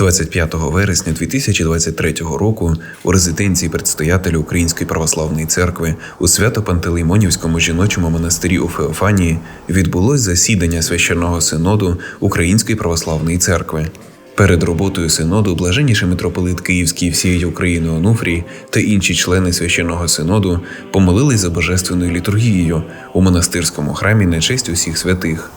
25 вересня 2023 року у резиденції предстоятеля Української православної церкви у Свято-Пантелеймонівському жіночому монастирі у Феофанії відбулось засідання священного синоду Української православної церкви. Перед роботою синоду блаженніший митрополит Київський всієї України Онуфрій та інші члени священного синоду помолились за божественною літургією у монастирському храмі на честь усіх святих.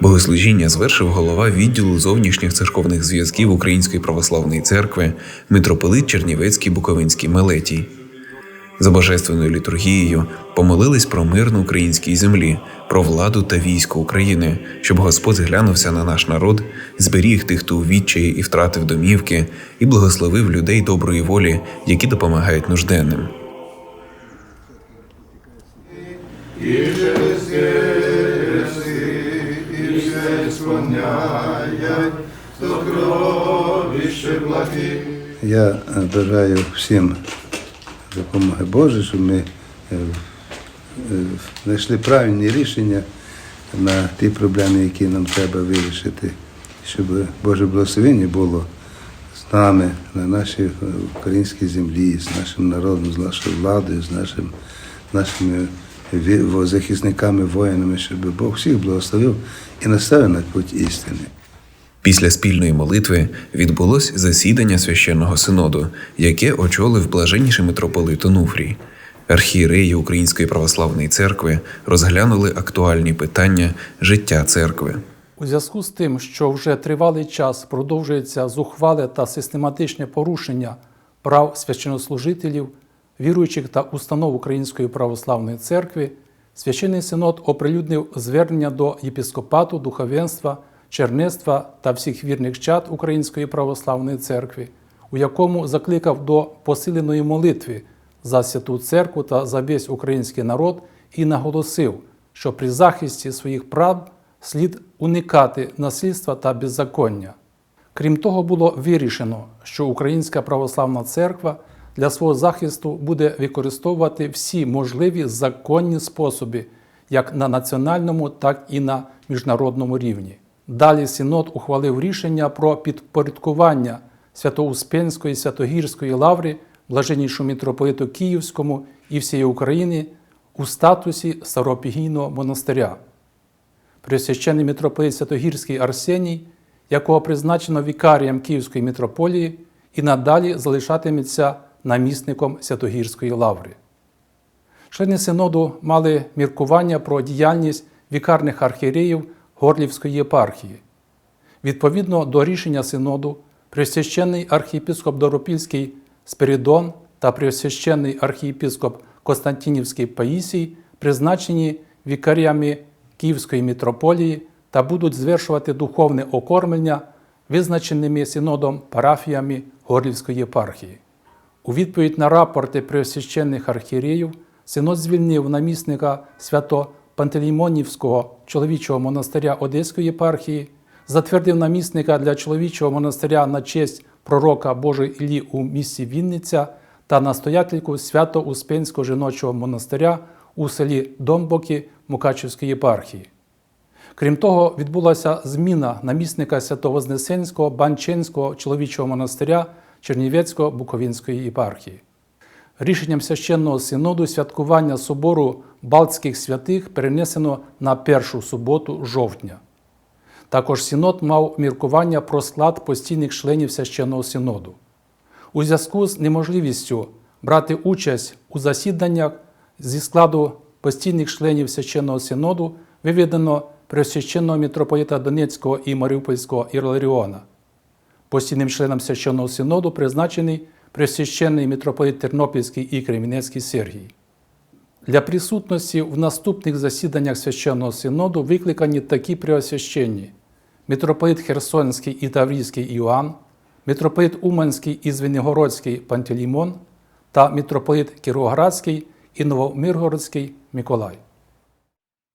Богослужіння звершив голова відділу зовнішніх церковних зв'язків Української православної церкви митрополит Чернівецький Буковинський Мелетій. За божественною літургією помолились про мир на українській землі, про владу та військо України, щоб Господь зглянувся на наш народ, зберіг тих, хто у відчаї і втратив домівки, і благословив людей доброї волі, які допомагають нужденним. Я е, бажаю всім допомоги Божої, щоб ми е, е, знайшли правильні рішення на ті проблеми, які нам треба вирішити, щоб Боже благословення було з нами на нашій українській землі, з нашим народом, з нашою владою, з нашим, нашими захисниками, воїнами, щоб Бог всіх благословив і наставив на путь істини. Після спільної молитви відбулось засідання священного синоду, яке очолив блаженніший митрополит Онуфрій. Архієреї Української православної церкви розглянули актуальні питання життя церкви. У зв'язку з тим, що вже тривалий час продовжується зухвале та систематичне порушення прав священнослужителів, віруючих та установ Української православної церкви, священний синод оприлюднив звернення до єпіскопату, духовенства, чернецтва та всіх вірних чад Української православної церкви, у якому закликав до посиленої молитви за святу церкву та за весь український народ і наголосив, що при захисті своїх прав слід уникати насильства та беззаконня. Крім того, було вирішено, що Українська православна церква для свого захисту буде використовувати всі можливі законні способи як на національному, так і на міжнародному рівні. Далі Синод ухвалив рішення про підпорядкування Свято-Успенської Святогірської лаври блаженнішому митрополиту Київському і всієї України у статусі Старопігійного монастиря. Пресвящений митрополит Святогірський Арсеній, якого призначено вікарієм Київської митрополії, і надалі залишатиметься намісником Святогірської лаври. Члени синоду мали міркування про діяльність вікарних архієреїв Горлівської єпархії. Відповідно до рішення синоду, пресвященний архієпископ Доропільський Спиридон та пресвященний архієпископ Константинівський Паїсій призначені вікарями Київської митрополії та будуть звершувати духовне окормлення визначеними синодом парафіями Горлівської єпархії. У відповідь на рапорти преосвященних архієреїв синод звільнив намісника Свято-Пантелеймонівського чоловічого монастиря Одеської єпархії, затвердив намісника для чоловічого монастиря на честь пророка Божої Іллі у місті Вінниця та настоятельку Свято-Успенського жіночого монастиря у селі Домбоки Мукачівської єпархії. Крім того, відбулася зміна намісника Свято-Вознесенського Банченського чоловічого монастиря Чернівецького Буковинської єпархії. Рішенням священного синоду святкування собору Балтських святих перенесено на першу суботу жовтня. Також синод мав міркування про склад постійних членів священного синоду. У зв'язку з неможливістю брати участь у засіданнях зі складу постійних членів священного синоду виведено пресвященного митрополита Донецького і Маріупольського Іларіона. Постійним членом священного синоду призначений пресвященний митрополит Тернопільський і Кремінецький Сергій. Для присутності в наступних засіданнях священного синоду викликані такі преосвященні митрополит Херсонський і Таврійський Іоанн, митрополит Уманський і Звенигородський Пантелеймон та митрополит Кіровоградський і Новомиргородський Миколай.